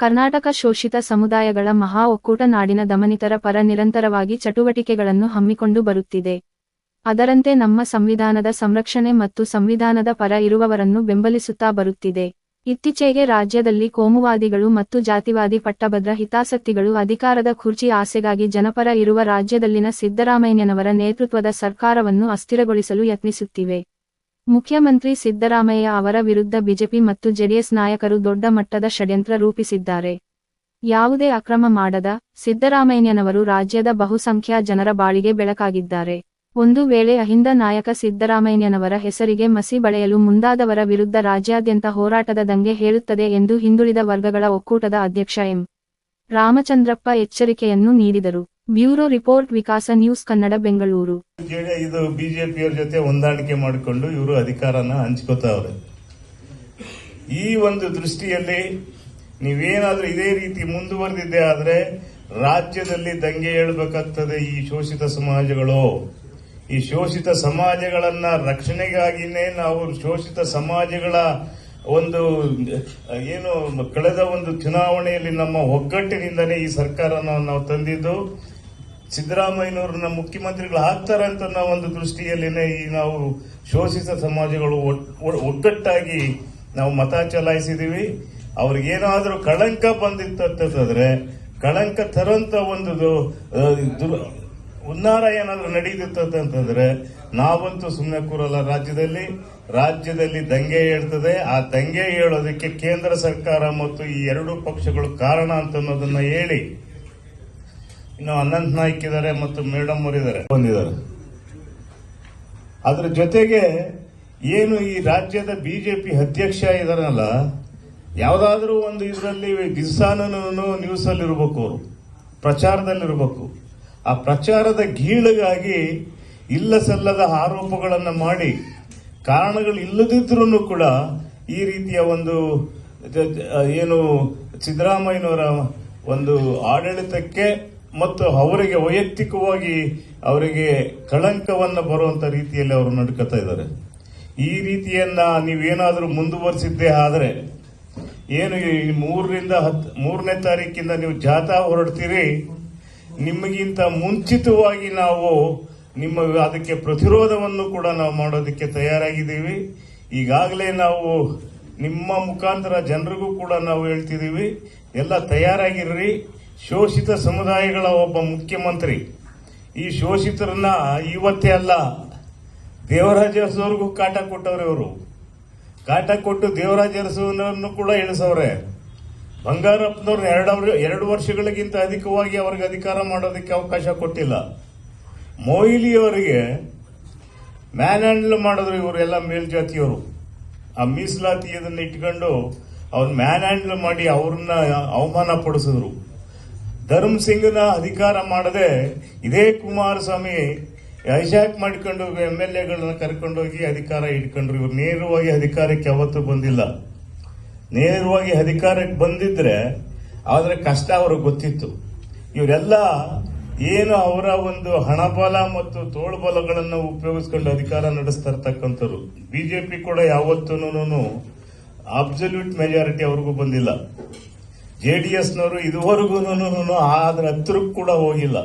ಕರ್ನಾಟಕ ಶೋಷಿತ ಸಮುದಾಯಗಳ ಮಹಾ ಒಕ್ಕೂಟ ನಾಡಿನ ದಮನಿತರ ಪರ ನಿರಂತರವಾಗಿ ಚಟುವಟಿಕೆಗಳನ್ನು ಹಮ್ಮಿಕೊಂಡು ಬರುತ್ತಿದೆ. ಅದರಂತೆ ನಮ್ಮ ಸಂವಿಧಾನದ ಸಂರಕ್ಷಣೆ ಮತ್ತು ಸಂವಿಧಾನದ ಪರ ಇರುವವರನ್ನು ಬೆಂಬಲಿಸುತ್ತಾ ಬರುತ್ತಿದೆ. ಇತ್ತೀಚೆಗೆ ರಾಜ್ಯದಲ್ಲಿ ಕೋಮುವಾದಿಗಳು ಮತ್ತು ಜಾತಿವಾದಿ ಪಟ್ಟಭದ್ರ ಹಿತಾಸಕ್ತಿಗಳು ಅಧಿಕಾರದ ಖುರ್ಚಿ ಆಸೆಗಾಗಿ ಜನಪರ ಇರುವ ರಾಜ್ಯದಲ್ಲಿನ ಸಿದ್ದರಾಮಯ್ಯನವರ ನೇತೃತ್ವದ ಸರ್ಕಾರವನ್ನು ಅಸ್ಥಿರಗೊಳಿಸಲು ಯತ್ನಿಸುತ್ತಿವೆ. ಮುಖ್ಯಮಂತ್ರಿ ಸಿದ್ದರಾಮಯ್ಯ ಅವರ ವಿರುದ್ಧ ಬಿಜೆಪಿ ಮತ್ತು ಜೆಡಿಎಸ್ ನಾಯಕರು ದೊಡ್ಡ ಮಟ್ಟದ ಷಡ್ಯಂತ್ರ ರೂಪಿಸಿದ್ದಾರೆ. ಯಾವುದೇ ಅಕ್ರಮ ಮಾಡದ ಸಿದ್ದರಾಮಯ್ಯನವರು ರಾಜ್ಯದ ಬಹುಸಂಖ್ಯಾ ಜನರ ಬಾಳಿಗೆ ಬೆಳಕಾಗಿದ್ದಾರೆ. ಒಂದು ವೇಳೆ ಅಹಿಂದ ನಾಯಕ ಸಿದ್ದರಾಮಯ್ಯನವರ ಹೆಸರಿಗೆ ಮಸಿ ಬಳೆಯಲು ಮುಂದಾದವರ ವಿರುದ್ಧ ರಾಜ್ಯಾದ್ಯಂತ ಹೋರಾಟದ ದಂಗೆ ಹೇಳುತ್ತದೆ ಎಂದು ಹಿಂದುಳಿದ ವರ್ಗಗಳ ಒಕ್ಕೂಟದ ಅಧ್ಯಕ್ಷ ಎಂ. ರಾಮಚಂದ್ರಪ್ಪ ಎಚ್ಚರಿಕೆಯನ್ನು ನೀಡಿದರು. Bureau report, Vikasa news, Kannada, Bengaluru. ಇದು ಬಿಜೆಪಿಯವ್ರ ಜೊತೆ ಹೊಂದಾಣಿಕೆ ಮಾಡಿಕೊಂಡು ಇವರು ಅಧಿಕಾರನ ಹಂಚ್ಕೋತಾವ್ರೆ ಈ ಒಂದು ದೃಷ್ಟಿಯಲ್ಲಿ ನೀವೇನಾದ್ರೂ ಇದೇ ರೀತಿ ಮುಂದುವರೆದಿದ್ದೆ ಆದ್ರೆ ರಾಜ್ಯದಲ್ಲಿ ದಂಗೆ ಹೇಳ್ಬೇಕಾಗ್ತದೆ ಈ ಶೋಷಿತ ಸಮಾಜಗಳು. ಈ ಶೋಷಿತ ಸಮಾಜಗಳನ್ನ ರಕ್ಷಣೆಗಾಗಿನೇ ನಾವು ಶೋಷಿತ ಸಮಾಜಗಳ ಒಂದು, ಏನು, ಕಳೆದ ಒಂದು ಚುನಾವಣೆಯಲ್ಲಿ ನಮ್ಮ ಒಗ್ಗಟ್ಟಿನಿಂದನೇ ಈ ಸರ್ಕಾರನ ನಾವು ತಂದಿದ್ದು. ಸಿದ್ದರಾಮಯ್ಯನವ್ರನ್ನ ಮುಖ್ಯಮಂತ್ರಿಗಳು ಹಾಕ್ತಾರೆ ಅಂತ ನಾವು ಒಂದು ದೃಷ್ಟಿಯಲ್ಲಿನೇ ಈ ನಾವು ಶೋಷಿತ ಸಮಾಜಗಳು ಒಗ್ಗಟ್ಟಾಗಿ ನಾವು ಮತ ಚಲಾಯಿಸಿದೀವಿ. ಅವ್ರಿಗೇನಾದ್ರೂ ಕಳಂಕ ಬಂದಿತ್ತಂತಂದ್ರೆ ಕಳಂಕ ತರುವಂತ ಒಂದು ಉನ್ನಾರ ಏನಾದ್ರೂ ನಡೀತಿತ್ತಂತಂದ್ರೆ ನಾವಂತೂ ಸುಮ್ಮನೆ ಕೂರಲ್ಲ. ರಾಜ್ಯದಲ್ಲಿ ರಾಜ್ಯದಲ್ಲಿ ದಂಗೆ ಏಳ್ತದೆ ಆ ದಂಗೆ ಏಳೋದಕ್ಕೆ ಕೇಂದ್ರ ಸರ್ಕಾರ ಮತ್ತು ಈ ಎರಡು ಪಕ್ಷಗಳು ಕಾರಣ ಅಂತ ಅನ್ನೋದನ್ನ ಹೇಳಿ ಇನ್ನು ಅನಂತ್ ನಾಯ್ಕ್ ಇದ್ದಾರೆ ಮತ್ತು ಮೇಡಮ್ ಅವರಿದ್ದಾರೆ. ಬಂದಿದ್ದಾರೆ. ಅದ್ರ ಜೊತೆಗೆ ಏನು ಈ ರಾಜ್ಯದ ಬಿಜೆಪಿ ಅಧ್ಯಕ್ಷ ಇದಾರಲ್ಲ, ಯಾವ್ದಾದ್ರೂ ಒಂದು ಇದರಲ್ಲಿ ದಿಸಾನೂ ನ್ಯೂಸ್ ಅಲ್ಲಿ ಇರಬೇಕು ಅವರು, ಪ್ರಚಾರದಲ್ಲಿರ್ಬೇಕು. ಆ ಪ್ರಚಾರದ ಗೀಳಿಗಾಗಿ ಇಲ್ಲ ಸಲ್ಲದ ಆರೋಪಗಳನ್ನು ಮಾಡಿ, ಕಾರಣಗಳು ಇಲ್ಲದಿದ್ರೂ ಕೂಡ ಈ ರೀತಿಯ ಒಂದು ಏನು ಸಿದ್ದರಾಮಯ್ಯನವರ ಒಂದು ಆಡಳಿತಕ್ಕೆ ಮತ್ತು ಅವರಿಗೆ ವೈಯಕ್ತಿಕವಾಗಿ ಅವರಿಗೆ ಕಳಂಕವನ್ನು ಬರುವಂತ ರೀತಿಯಲ್ಲಿ ಅವರು ನಡ್ಕೋತಾ ಇದ್ದಾರೆ. ಈ ರೀತಿಯನ್ನ ನೀವೇನಾದರೂ ಮುಂದುವರಿಸಿದ್ದೇ ಆದರೆ, ಏನು ಈ ಮೂರರಿಂದ ಹತ್, ಮೂರನೇ ತಾರೀಕಿಂದ ನೀವು ಜಾಥಾ ಹೊರಡ್ತೀರಿ, ನಿಮಗಿಂತ ಮುಂಚಿತವಾಗಿ ನಾವು ನಿಮ್ಮ ಅದಕ್ಕೆ ಪ್ರತಿರೋಧವನ್ನು ಕೂಡ ನಾವು ಮಾಡೋದಕ್ಕೆ ತಯಾರಾಗಿದ್ದೀವಿ. ಈಗಾಗಲೇ ನಾವು ನಿಮ್ಮ ಮುಖಾಂತರ ಜನರಿಗೂ ಕೂಡ ನಾವು ಹೇಳ್ತಿದ್ದೀವಿ. ಎಲ್ಲ ತಯಾರಾಗಿರ್ರಿ. ಶೋಷಿತ ಸಮುದಾಯಗಳ ಒಬ್ಬ ಮುಖ್ಯಮಂತ್ರಿ. ಈ ಶೋಷಿತರನ್ನ ಇವತ್ತೇ ಅಲ್ಲ ದೇವರಾಜ ಅರಸವ್ರಿಗೂ ಕಾಟ ಕೊಟ್ಟವ್ರೆ ಇವರು. ಕಾಟ ಕೊಟ್ಟು ದೇವರಾಜ ಕೂಡ ಇಳಿಸವ್ರೆ. ಬಂಗಾರಪ್ಪನವ್ರು ಎರಡು ಎರಡು ವರ್ಷಗಳಿಗಿಂತ ಅಧಿಕವಾಗಿ ಅವ್ರಿಗೆ ಅಧಿಕಾರ ಮಾಡೋದಕ್ಕೆ ಅವಕಾಶ ಕೊಟ್ಟಿಲ್ಲ. ಮೊಯ್ಲಿಯವರಿಗೆ ಮ್ಯಾನ್ ಹ್ಯಾಂಡಲ್ ಮಾಡಿದ್ರು ಇವರೆಲ್ಲ ಮೇಲ್ಜಾತಿಯವರು. ಆ ಮೀಸಲಾತಿ ಇದನ್ನ ಇಟ್ಕೊಂಡು ಅವ್ರು ಮ್ಯಾನ್ ಹ್ಯಾಂಡಲ್ ಮಾಡಿ ಅವ್ರನ್ನ ಅವಮಾನ ಪಡಿಸಿದ್ರು. ಧರ್ಮ್ ಸಿಂಗ್ನ ಅಧಿಕಾರ ಮಾಡದೆ ಇದೇ ಕುಮಾರಸ್ವಾಮಿ ಹೈಜಾಕ್ ಮಾಡಿಕೊಂಡು ಎಂ ಎಲ್ ಎಗಳನ್ನ ಕರ್ಕೊಂಡೋಗಿ ಅಧಿಕಾರ ಇಟ್ಕೊಂಡ್ರು ಇವ್ರು ನೇರವಾಗಿ ಅಧಿಕಾರಕ್ಕೆ ಯಾವತ್ತೂ ಬಂದಿಲ್ಲ. ನೇರವಾಗಿ ಅಧಿಕಾರಕ್ಕೆ ಬಂದಿದ್ರೆ ಆದರೆ ಕಷ್ಟ ಅವ್ರಿಗೆ ಗೊತ್ತಿತ್ತು. ಇವರೆಲ್ಲ ಏನು ಅವರ ಒಂದು ಹಣಬಲ ಮತ್ತು ತೋಳ್ಬಲಗಳನ್ನು ಉಪಯೋಗಿಸ್ಕೊಂಡು ಅಧಿಕಾರ ನಡೆಸ್ತಾ ಇರ್ತಕ್ಕಂಥವ್ರು. ಬಿಜೆಪಿ ಕೂಡ ಯಾವತ್ತೂ ಅಬ್ಸಲ್ಯೂಟ್ ಮೆಜಾರಿಟಿ ಅವ್ರಿಗೂ ಬಂದಿಲ್ಲ. ಜೆ ಡಿ ಎಸ್ನವರು ಇದುವರೆಗೂ ಆದ್ರೆ ಹತ್ತಿರಕ್ಕೂ ಕೂಡ ಹೋಗಿಲ್ಲ.